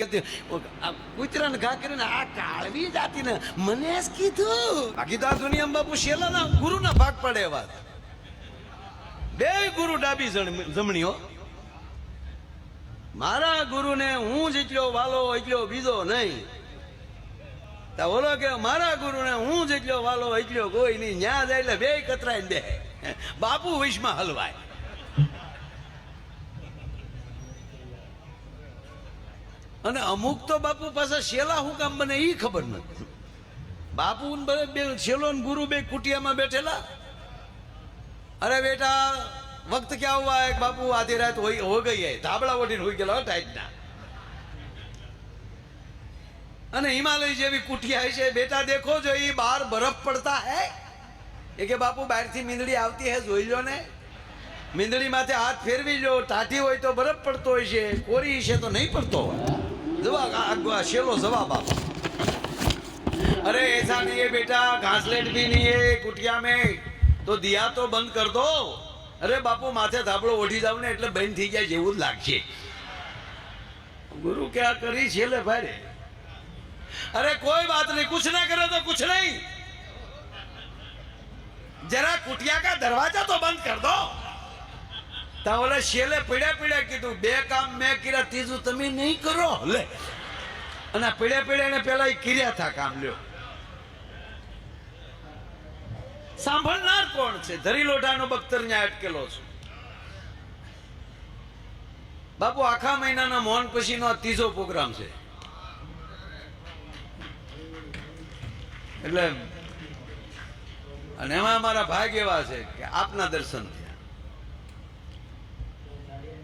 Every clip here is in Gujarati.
કહેતી, કૂતરાને ઘા આ કાળવી જાતિને મને કીધું. બાકી તો દુનિયામાં બાપુ શેલાના ગુરુના ભાગ પડે એવા. બે ગુરુ ડાબી જમણીઓ મારા ગુરુને હું જેટલો વાલો એટલો બીજો નહીં. ઓલો કે મારા ગુરુને હું જેટલો વાલો એટલો કોઈ નહીં. ન્યા જાય એટલે બે કતરાય બે. બાપુ વિશમાં હલવાય. અને અમુક તો બાપુ પાસે શેલા હું કામ બને એ ખબર નથી. બાપુ બે શેલો ને ગુરુ બે કુટિયામાં બેઠેલા. અરે બેટા, વખત ક્યાં હુઆ બાપુ? આધી રાત હોઈ હો ગઈ હે ધાબળા ઓઢીને હોઈ ગયેલા ટાઈટના. અને હિમાલય જેવી કુટિયા છે બેટા, દેખો જો એ બહાર બરફ પડતા હે. એ કે બાપુ, બહારથી મીંદડી આવતી હે, જોઈ લો ને. મીંદડી માથે હાથ ફેરવી લો ટાઢી હોય તો બરફ પડતો હોય છે. કોરી છે તો નહીં પડતો હોય. જવાબ આ- આ શેલો જવાબ આપો अरे ऐसा नहीं है बेटा घासलेट भी नहीं है कुटिया में તો દિયા તો બંધ કર દો અરે બાપુ માથે થાબડો ઓઢી જાવ ને એટલે બંધ થઈ જાય જેવું જ લાગશે ગુરુ ક્યાં કરી છે લે ભાઈ અરે કોઈ બાત નહીં કુછ ના કરે તો કુછ નહીં જરા કુટિયા કા દરવાજા તો બંધ કર દો તા શેલે પીડ્યા પીડ્યા કીધું, બે કામ મેં કર્યા, ત્રીજું તમે નહીં કરો. લે. અને પીડે પીડે પીડ્યા ને પેલા કર્યા થા કામ, લ્યો. સાંભળનાર કોણ છે? ધરી લોઢાનો બખ્તર ન્યા અટકેલો છું. બાપુ, આખા મહિનાના મોહન પછીનો ત્રીજો પ્રોગ્રામ છે. એટલે, અને એમાં અમારા ભાગ એવા છે કે આપના દર્શન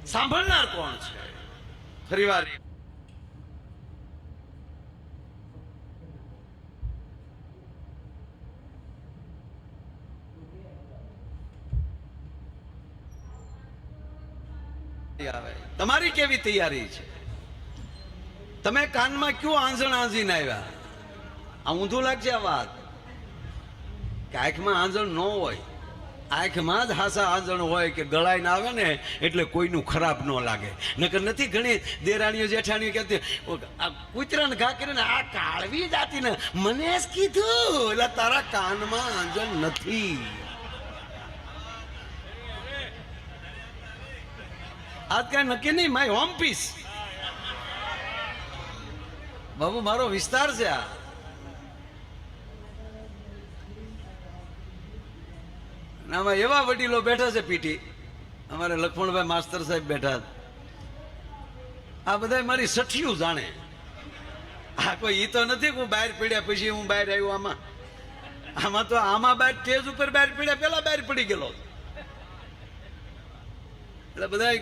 સાંભળનાર કોણ છે? ફરીવાર. વાર તમારી કેવી તૈયારી છે? તમે કાનમાં ક્યું આંજણ આંજીને આવ્યા? આ ઊંધું લાગશે આ વાત. કે આંખમાં ન હોય. આંખમાં જ હાસા આંજણ હોય કે ગળાઈને આવે ને, એટલે કોઈનું ખરાબ ન લાગે. નકર નથી ઘણી દેરાણીઓ જેઠાણીઓ કહેતી આ કૂતરાને ઘા કરીને આ કાળવી જાતીને. મને જ કીધું એટલે તારા કાનમાં આંજણ નથી. આજ કાંઈ નક્કી નહીં, માય હોમ પીસ બાબુ, મારો વિસ્તાર છે આ. આમાં એવા વડીલો બેઠા છે પીટી અમારે લક્ષ્મણભાઈ માસ્તર સાહેબ બેઠા. આ બધા મારી સઠિયું જાણે. આ કોઈ ઈ તો નથી હું બહાર પીડ્યા પછી હું બહાર આવ્યો આમાં. આમાં તો આમાં બહાર સ્ટેજ ઉપર બહાર પીડ્યા, પેલા બહાર પડી ગયેલો એટલે બધા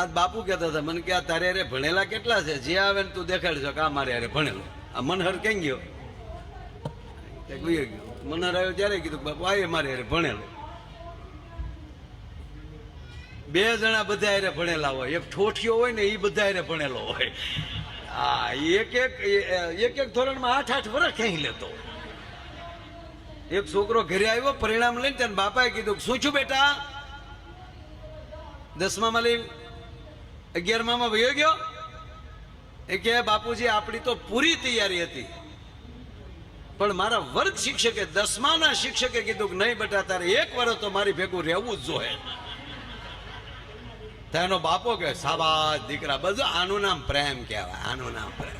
આ બાપુ કહેતા હતા, મને કે આ તારે હારે ભણેલા કેટલા છે? જે આવે ને તું દેખાડજો કે આ મારે હારે ભણેલો. આ મનહર કેમ ગયો? ગુયો? ગયો મનહર આવ્યો ત્યારે કીધું, બાપા આ એ મારે હારે ભણેલો. બે જણા બધા હારે ભણેલા હોય. એક ઠોઠિયો હોય ને એ બધા એને ભણેલો હોય. હા, એક એક એક એક ધોરણમાં આઠ આઠ વર્ષ ક્યાંય લેતો એક છોકરો ઘરે આવ્યો, પરિણામ લઈને તેને બાપાએ કીધું શું છું બેટા? દસમામાં લઈ અગિયારમાં વયો ગયો. એ કે બાપુજી, આપણી તો પૂરી તૈયારી હતી. પણ મારા વર્ગ શિક્ષકે, દસમાના શિક્ષકે કીધું કે, નહીં બેટા, તારે એક વર્ષ તો મારી ભેગું રહેવું જ જોઈએ. તેનો બાપો કે સાબા દીકરા, બધું આનું નામ પ્રેમ કહેવાય, આનું નામ પ્રેમ.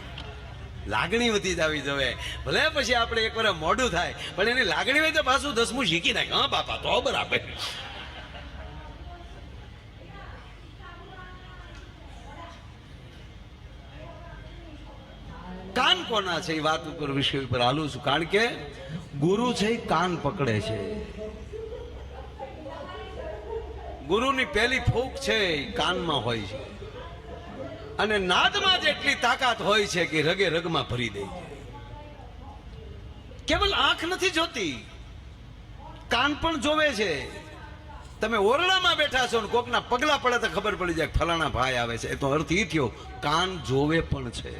લાગણી વધી જવી જવે ભલે પછી આપણે એક વાર મોઢું થાય, પણ એની લાગણી હોય તો પાછું દસમું શીખી નાખે. હા, બાપા, તો બરાબર. કાન છે એ વાત ઉપર વિષય ઉપર હાલું છું. કારણ કે ગુરુ છે એ કાન પકડે છે. ગુરુની પહેલી ફૂંક છે કાનમાં હોય છે. અને નાદમાં જેટલી તાકાત હોય છે કે રગે રગમાં ભરી દે છે. કેવલ આંખ નથી જોતી, કાન પણ જોવે છે. તમે ઓરડામાં બેઠા છો ને કોકના પગલા પડે તો ખબર પડી જાય ફલાણા ભાઈ આવે છે. એ તો અર્થ એ થયો, કાન જોવે પણ છે.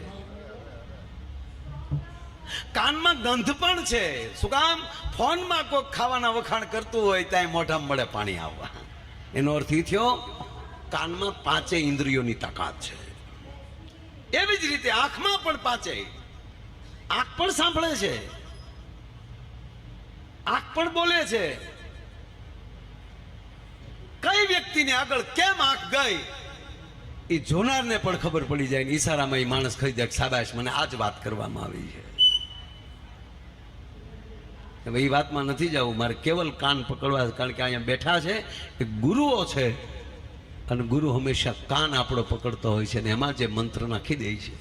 કાનમાં ગંધ પણ છે. શું કામ? ફોનમાં કોઈક ખાવાના વખાણ કરતું હોય ત્યાં મોઢામાં મળે પાણી આવવા. એનો અર્થ થયો, કાનમાં પાંચે ઇન્દ્રિયોની તાકાત છે. એવી જ રીતે આંખમાં પણ પાંચે. આંખ પણ સાંભળે છે. આંખ પણ બોલે છે. કઈ વ્યક્તિને આગળ કેમ આંખ ગઈ? એ જોનારને પણ ખબર પડી જાય ઈશારામાં એ માણસ કહી દે કે સાબાશ, મને આ જ વાત કરવામાં આવી છે. હવે એ વાતમાં નથી જવું, મારે કેવલ કાન પકડવા કારણ કે અહીંયા બેઠા છે એ ગુરુઓ છે. અને ગુરુ હંમેશા કાન આપણો પકડતો હોય છે ને એમાં જે મંત્ર નાખી દે છે.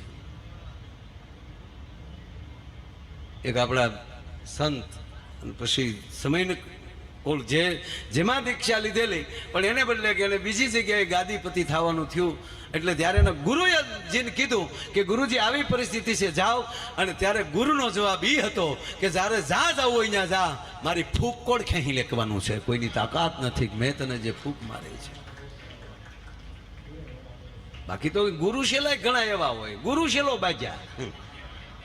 એક આપણા સંત, અને પછી સમયને ઓલ જે, જેમાં દીક્ષા લીધેલી, પણ એને બદલે કે એને બીજી જગ્યાએ ગાદીપતિ થવાનું થયું. એટલે ત્યારે એના ગુરુએ જેને કીધું કે ગુરુજી આવી પરિસ્થિતિ છે, જાઓ. અને ત્યારે ગુરુનો જવાબ એ હતો કે જ્યારે જા જાવ હોય ત્યાં જા. મારી ફૂક કોડ ખેંચી લેખવાનું છે? કોઈની તાકાત નથી. મેં તને જે ફૂક મારી છે. બાકી તો ગુરુ શેલાય ઘણા એવા હોય. ગુરુ શેલો બાજ્યા.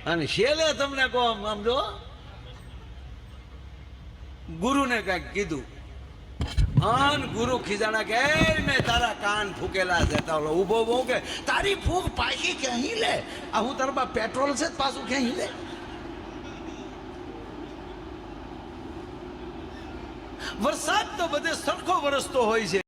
અને શેલે તમને કહો આમ જો ગુરુને કંઈક કીધું. અન ગુરુ ખીજાણા કે મેં તારા કાન ફૂકેલા છે. તો ઓલો ઊભો બહુ કે, તારી ફૂક પાછી ક્યાંય લે? આ હું તારા પેટ્રોલ છે પાછું ક્યાંય લે? વરસાદ તો બધે સરખો વરસતો હોય છે.